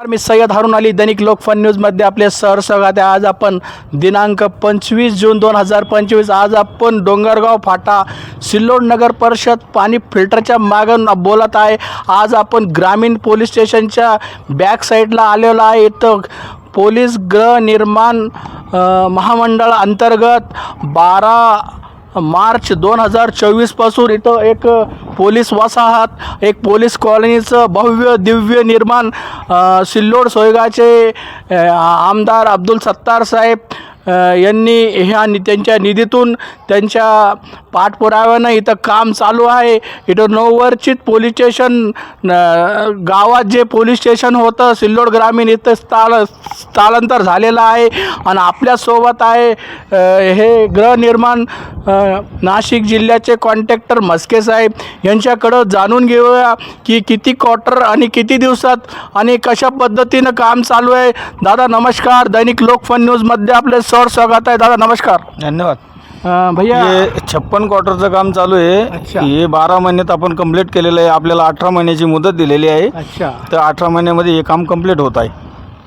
मी सय्यद हारून अली दैनिक लोकफन न्यूजमध्ये आपले सर स्वागत आहे. आज आपण दिनांक पंचवीस जून दोन हजार पंचवीस आज आपण डोंगरगाव फाटा सिल्लोड नगर परिषद पाणी फिल्टरच्या मागं बोलत आहे. आज आपण ग्रामीण पोलीस स्टेशनच्या बॅक साईडला आलेलो आहे. इथं पोलीस गृहनिर्माण महामंडळ अंतर्गत बारा मार्च दोन हजार चोवीसपासून इथं एक पोलीस वसाहत एक पोलीस कॉलनीचं भव्य दिव्य निर्माण सिल्लोड सोयगाचे आमदार अब्दुल सत्तार साहेब यांनी ह्या नि त्यांच्या निधीतून त्यांच्या पाठपुराव्यानं इथं काम चालू आहे. इथं नववर्चित पोलीस स्टेशन गावात जे पोलीस स्टेशन होतं सिल्लोड ग्रामीण इथं स्थाल स्थलांतर झालेलं आहे आणि आपल्यासोबत आहे हे गृहनिर्माण नाशिक जिल्ह्याचे कॉन्ट्रॅक्टर मस्के साहेब. यांच्याकडं जाणून घेऊया की किती क्वार्टर आणि किती दिवसात आणि कशा पद्धतीनं काम चालू आहे. दादा नमस्कार. दैनिक लोकफन न्यूजमध्ये आपले सर स्वागत आहे. दादा नमस्कार. धन्यवाद. अ, भैया हे छप्पन क्वार्टरचं काम चालू आहे. हे बारा महिन्यात आपण कंप्लीट केलेलं आहे. आपल्याला अठरा महिन्याची मुदत दिलेली आहे. अच्छा. तर अठरा महिन्यामध्ये हे काम कंप्लीट होत आहे.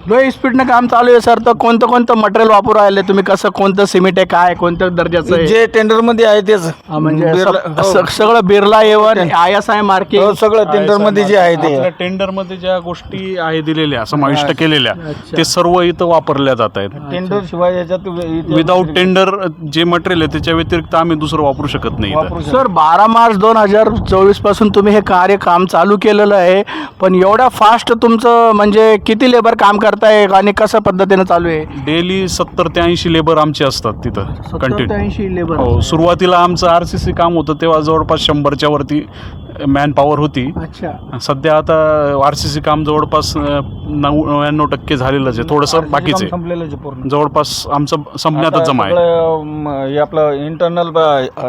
लो स्पीडनं काम चालू आहे सर तर कोणतं कोणतं मटेरियल वापरू राहिले तुम्ही? कसं कोणतं सिमेंट आहे काय कोणत्या दर्जाचं आहे? जे टेंडरमध्ये आहे तेच. हा, म्हणजे बिर्ला- हो. स- सगळं Birla A one I S I हो, मार्किंग सगळं टेंडरमध्ये जे आहे आपल्या ते टेंडरमध्ये ज्या गोष्टी आहे दिलेल्या समाविष्ट केलेल्या. ते सर्व इथं वापरल्या जात आहेत. टेंडर शिवाय याच्यात विदाऊट टेंडर जे मटेरियल आहे त्याच्या व्यतिरिक्त आम्ही दुसरं वापरू शकत नाही इथं. सर बारा मार्च दोन हजार चोवीसपासून तुम्ही हे कार्य काम चालू केलेलं आहे पण एवढ्या फास्ट तुमचं म्हणजे किती लेबर काम करताय आणि कसं पद्धतीनं चालू आहे? डेली सत्तर ते ऐंशी लेबर आमचे असतात तिथं कंटिन्यू ऐंशी लेबर. हो सुरुवातीला आमचं आर सी सी काम होतं तेव्हा जवळपास शंभरच्या वरती मॅन पॉवर होती. अच्छा. सध्या आता आर सी सी काम जवळपास नऊ नव्याण्णव टक्के झालेलंच आहे. थोडंसं काम बाकीचं आहे. पूर्ण. जवळपास आमचं संपण्यातच आता जमा आहे. हे आपलं इंटरनल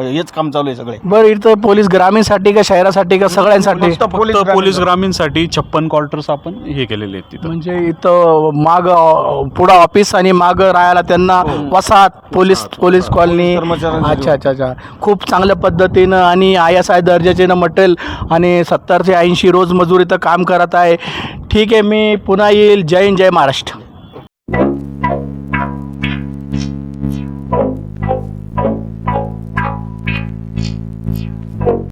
हेच काम चालू आहे सगळे. बरं इथं पोलीस ग्रामीणसाठी का शहरासाठी का सगळ्यांसाठी? फक्त पोलीस फक्त पोलीस ग्रामीण- ग्रामीणसाठी छप्पन क्वार्टर्स आपण हे केलेले आहेत तिथं. म्हणजे इथं माग पुढं ऑफिस आणि माग राहायला त्यांना वसाहत पोलीस पोलीस कॉलनी कर्मचाऱ्यांसाठी. अच्छा अच्छा अच्छा. खूप चांगल्या पद्धतीनं आणि आय एस आय दर्जाचेनं मटेरियल आणि सत्तर ते ऐंशी रोज मजूर इथं काम करत आहे. ठीक आहे मी पुन्हा येईल. जय हिंद जय महाराष्ट्र.